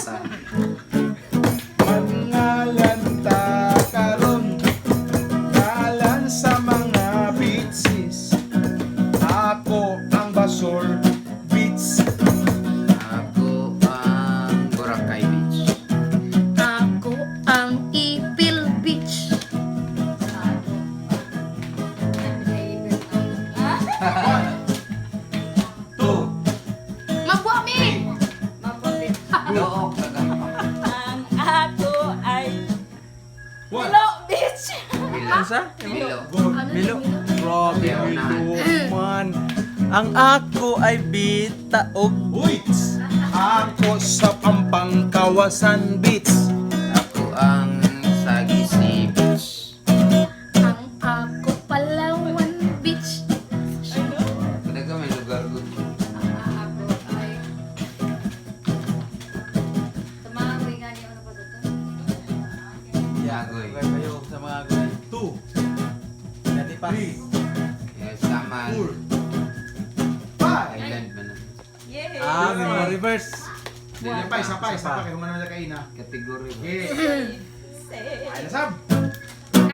Lanta. Mangalanta karon Kalan sa mga bitsis Ako ang basol Beats Dook taga. Ang ako ay Milo Beach. Milo. Sa? Milo. Ano Milo. Grabe. Milo, man. Ang ako ay bita og! Ako sa Pampang Kawasan Beats Yagoy. kayo sa mga gawin. Two Dati pa. Three Yes, Samal. Four Five Island ba na? Yay! Ah, may mga reverse. Isa pa, isa pa, isa pa Kaya humana na kaina Kategory ba? Yeah. Ay, nasab